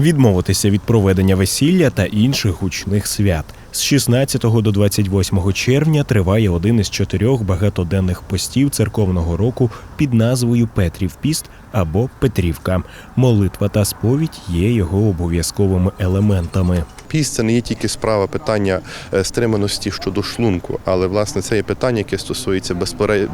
відмовитися від проведення весілля та інших гучних свят. З 16 до 28 червня триває один із чотирьох багатоденних постів церковного року під назвою Петрів піст або Петрівка. Молитва та сповідь є його обов'язковими елементами. Піст це не є тільки справа питання е, стриманості щодо шлунку, але власне це є питання, яке стосується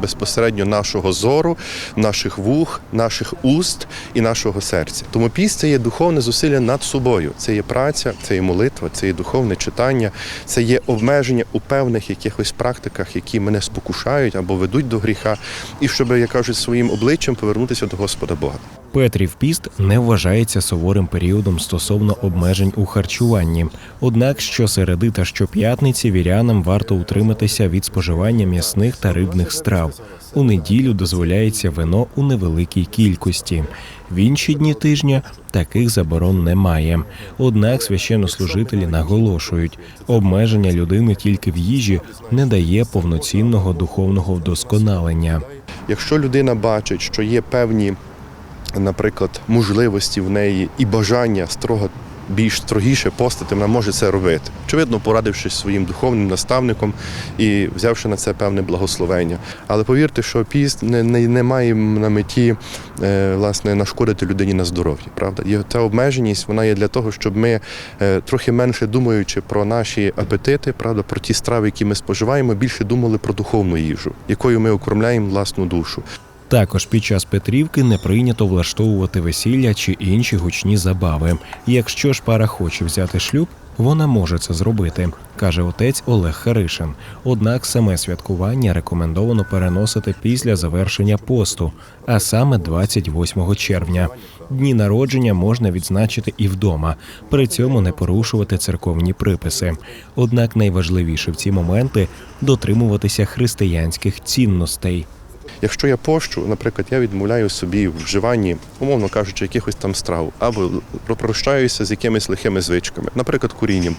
безпосередньо нашого зору, наших вух, наших уст і нашого серця. Тому піст це є духовне зусилля над собою. Це є праця, це є молитва, це є духовне читання, це є обмеження у певних якихось практиках, які мене спокушають або ведуть до гріха, і щоб, як кажуть, своїм обличчям повернутися до Господа Бога. Петрів піст не вважається суворим періодом стосовно обмежень у харчуванні. Однак щосереди та щоп'ятниці вірянам варто утриматися від споживання м'ясних та рибних страв. У неділю дозволяється вино у невеликій кількості. В інші дні тижня таких заборон немає. Однак священнослужителі наголошують, обмеження людини тільки в їжі не дає повноцінного духовного вдосконалення. Якщо людина бачить, що є певні, наприклад, можливості в неї і бажання строго більш строгіше постати, вона може це робити. Очевидно, порадившись своїм духовним наставником і взявши на це певне благословення. Але повірте, що піст не, не, не має на меті е, власне нашкодити людині на здоров'ї. Правда, і ця обмеженість вона є для того, щоб ми е, трохи менше думаючи про наші апетити, правда, про ті страви, які ми споживаємо, більше думали про духовну їжу, якою ми окормляємо власну душу. Також під час Петрівки не прийнято влаштовувати весілля чи інші гучні забави. Якщо ж пара хоче взяти шлюб, вона може це зробити, каже отець Олег Харишин. Однак саме святкування рекомендовано переносити після завершення посту, а саме 28 червня. Дні народження можна відзначити і вдома, при цьому не порушувати церковні приписи. Однак найважливіше в ці моменти дотримуватися християнських цінностей. Якщо я пощу, наприклад, я відмовляю собі в вживанні, умовно кажучи, якихось там страв, або прощаюся з якимись лихими звичками, наприклад, курінням.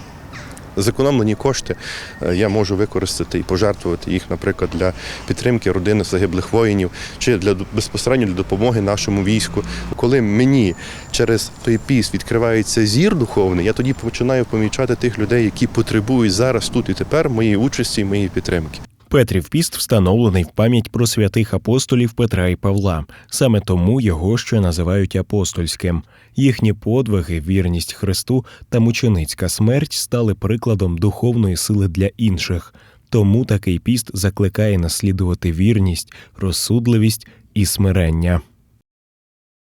Зекономлені кошти е, я можу використати і пожертвувати їх, наприклад, для підтримки родини загиблих воїнів чи для безпосередньо для допомоги нашому війську. Коли мені через той піс відкривається зір духовний, я тоді починаю помічати тих людей, які потребують зараз тут і тепер моєї участі і моєї підтримки. Петрів піст встановлений в пам'ять про святих апостолів Петра і Павла. Саме тому його ще називають апостольським. Їхні подвиги, вірність Христу та мученицька смерть стали прикладом духовної сили для інших. Тому такий піст закликає наслідувати вірність, розсудливість і смирення.